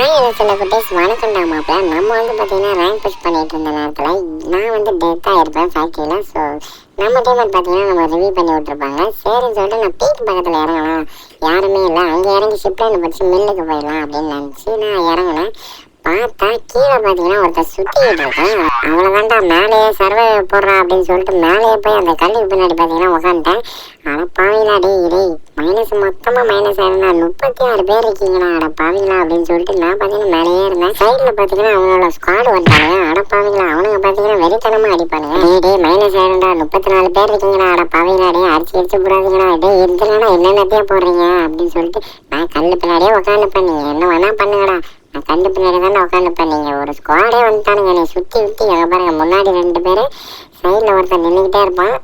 Hi சில குட்டேஸ் வணக்கம் நான் மாப்பிள்ள நம்ம வந்து பார்த்தீங்கன்னா ரேங்க் புஷ் பண்ணிட்டு இருந்த நேரத்தில் நான் வந்து டெத்தாக இருப்பேன் ஃபேக்ட்ரியில் ஸோ நம்ம டீமேட் பார்த்தீங்கன்னா நம்ம ரிவ்யூ பண்ணி விட்ருப்பாங்க சரின்னு சொல்லிட்டு நான் பீக் பக்கத்தில் இறங்கலாம். யாருமே இல்லை. அங்கே இறங்கி ஷிப்லைன் படிச்சு மில்லுக்கு போயிடலாம் அப்படின்னு நினச்சி நான் இறங்கினேன். பார்த்தா கீழே பார்த்தீங்கன்னா ஒருத்தர் சுற்றிக்கிட்டு இருக்கேன். அவ்வளோதான்டா மேலேயே சர்வே போடுறான் அப்படின்னு சொல்லிட்டு மேலேயே போய் அந்த கல்லுக்கு பின்னாடி பார்த்தீங்கன்னா உட்காந்துட்டேன் ஆனால் பாவிலா டே இடே மைனஸ் மொத்தமாக மைனஸ் ஆயிருந்தா முப்பத்தி ஆறு பேர் இருக்கீங்களா அட பாவிங்களா அப்படின்னு சொல்லிட்டு நான் பார்த்தீங்கன்னா மேலேயே இருந்தேன். சைடில் பார்த்தீங்கன்னா அவனோட ஸ்குவாடு வந்தாங்க அட பாவிங்களா அவனுங்க பார்த்தீங்கன்னா வெறித்தனமாக அடிப்பானுங்க. டே டே மைனஸ் ஆயிருந்தா முப்பத்தி நாலு பேர் இருக்கீங்களா அட பாவிங்களா டே அடிச்சு அடிச்சு போடாதீங்களா டேய் இருந்துலனா என்னென்னத்தையே போடுறீங்க அப்படின்னு சொல்லிட்டு நான் கல் பின்னாடியே உட்காந்துப்பேன் நீங்கள் என்ன வேணா பண்ணுங்கடா. நான் கண்டு பின்னாடி தானே உட்காந்துப்பேன் நீங்கள் ஒரு ஸ்குவாடே வந்துட்டானுங்க. நீ சுற்றி சுற்றி அங்கே பாருங்க. முன்னாடி ரெண்டு பேர் சைடில் ஒருத்தர் நின்றுக்கிட்டே இருப்பான்.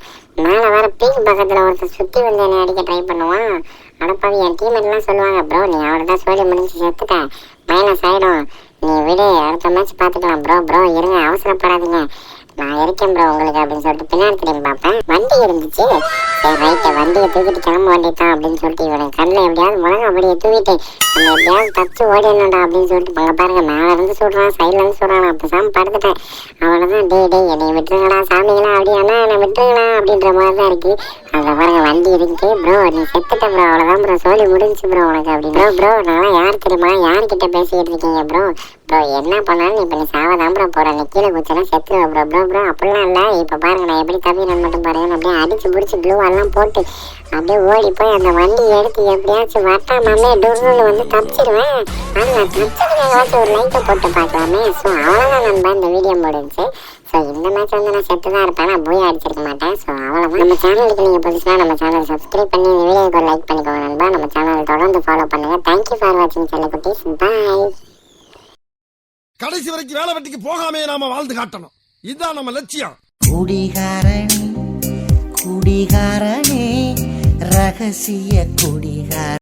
மேலே வர பீக் பக்கத்தில் ஒருத்தர் சுற்றி வந்து என்னை அடிக்க ட்ரை பண்ணுவான். அடப்பாவி என் டீமெட்லாம் சொல்லுவாங்க ப்ரோ நீ அவ்வளோதான் சோழி முடிஞ்சு செத்துட்ட. மைனஸ் ஆகிடும் நீ விடு. அடுத்த மேட்ச் பார்த்துக்கலாம் ப்ரோ ப்ரோ இருங்க. அவசரப்படாதீங்க. நான் இருக்கேன் ப்ரோ உங்களுக்கு அப்படின்னு சொல்லிட்டு பின்னாடி திரும்பி பார்ப்பேன். வண்டி இருந்துச்சு. சரி ரைட்டு வண்டியை தூக்கிட்டு கிளம்ப வேண்டியதான் அப்படின்னு சொல்லிட்டு இவனை கண்ணில் எப்படியாவது முழங்க அப்படியே தூக்கிட்டு நம்ம எப்படியாவது தப்பிச்சு ஓடிடணும்டா அப்படின்னு சொல்லிட்டு அங்கே பாருங்க. மேலே இருந்து சொல்கிறான் சைடில் இருந்து சொல்கிறான் அப்போ சாமி படுத்துட்டேன். அவ்வளோதான் டே டே என்னை விட்டுருங்களா சாமிங்களா அப்படியானா என்னை விட்டுருங்களா அப்படின்ற மாதிரி தான் இருக்குது அதில் பாருங்க வண்டி இருக்கு ப்ரோ நீ செத்துட்ட ப்ரோ அவ்வளோதான் ப்ரோ சோழி முடிஞ்சு ப்ரோ உனக்கு அப்படின்னு. ப்ரோ ப்ரோ நான் யார் தெரியுமா? யார்கிட்ட பேசிக்கிட்டு இருக்கீங்க ப்ரோ ப்ரோ என்ன பண்ணாலும் இப்போ நீ சாவதான் ப்ரோ போகிற நீ கீழே குச்சனா செத்துருவ ப்ரோ. ப்ரோ ப்ரோ அப்படிலாம் இல்லை. இப்போ பாருங்க நான் எப்படி தவிரன் மட்டும் பாருங்க. அப்படியே அடிச்சு பிடிச்சி க்ளூ எல்லாம் போட்டு அப்படியே ஓடி போய் அந்த வண்டி எடுத்து எப்படியாச்சும் வட்டாமாமே டூர்னு வந்து தப்பிச்சிடுவேன் ஆனால் நான் தப்பிச்சதுக்காகவாச்சும் ஒரு லைட்டை போட்டு பார்க்கலாமே. ஸோ அவ்வளோதான் நண்பா இந்த வீடியோ முடிஞ்சு. ஸோ இந்த மேட்ச் வந்து நான் செத்து தான் இருப்பேன். நான் போய் அடிச்சிருக்க மாட்டேன். ஸோ அவ்வளோதான் நம்ம சேனலுக்கு நீங்கள் புதுசுனா நம்ம சேனல் சப்ஸ்கிரைப் பண்ணி இந்த வீடியோக்கு ஒரு லைக் பண்ணிக்கோங்க நண்பா. நம்ம சேனலை தொடர்ந்து ஃபாலோ பண்ணுங்கள் தேங்க்யூ ஃபார் வாட்சிங் செல்லக்குட்டீஸ் பாய் கடைசி வரைக்கும் வேலை வெட்டிக்கு போகாமே நாம வாழ்ந்து காட்டணும். இதுதான் நம்ம லட்சியம். குடிகாரணி குடிகாரனே ரகசிய குடிகார